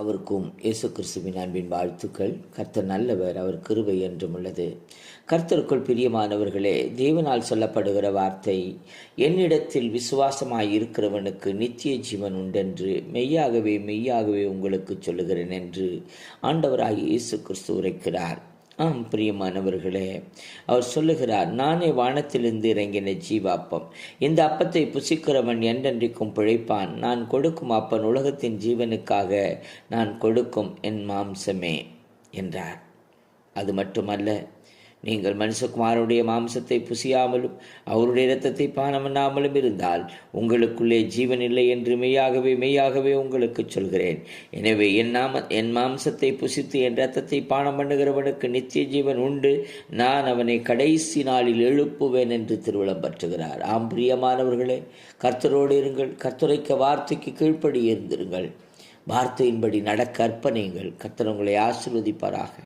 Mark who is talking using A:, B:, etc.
A: அவருக்கும் இயேசு கிறிஸ்துவின் அன்பின் வாழ்த்துக்கள். கர்த்தர் நல்லவர் அவர் கிருவை என்றும் உள்ளது. கர்த்தருக்குள் பிரியமானவர்களே தேவனால் சொல்லப்படுகிற வார்த்தை என்னிடத்தில் விசுவாசமாய் இருக்கிறவனுக்கு நித்திய ஜீவன் உண்டென்று மெய்யாகவே மெய்யாகவே உங்களுக்கு சொல்லுகிறேன் என்று ஆண்டவராகி இயேசு கிறிஸ்து உரைக்கிறார். ஆம் பிரியமானவர்களே அவர் சொல்லுகிறார் நானே வானத்திலிருந்து இறங்கின ஜீவாப்பம். இந்த அப்பத்தை புசிக்கிறவன் என்றென்றைக்கும் பிழைப்பான். நான் கொடுக்கும் அப்பன் உலகத்தின் ஜீவனுக்காக நான் கொடுக்கும் என் மாம்சமே என்றார். அது மட்டுமல்ல நீங்கள் மனுஷகுமாரனுடைய மாம்சத்தை புசியாமலும் அவருடைய இரத்தத்தை பானம் பண்ணாமலும் இருந்தால் உங்களுக்குள்ளே ஜீவன் இல்லை என்று மெய்யாகவே மெய்யாகவே உங்களுக்கு சொல்கிறேன். எனவே என் நாம என் மாம்சத்தை புசித்து என் இரத்தத்தை பானம் பண்ணுகிறவனுக்கு நித்திய ஜீவன் உண்டு. நான் அவனை கடைசி நாளில் எழுப்புவேன் என்று திருவிழம் பற்றுகிறார். ஆம் பிரியமானவர்களே கர்த்தரோடு இருங்கள். கர்த்தரைக்க வார்த்தைக்கு கீழ்ப்படி இருந்திருங்கள். வார்த்தையின்படி நடக்க அர்ப்பணியுங்கள். கர்த்தர் உங்களை ஆசிர்வதிப்பாராக.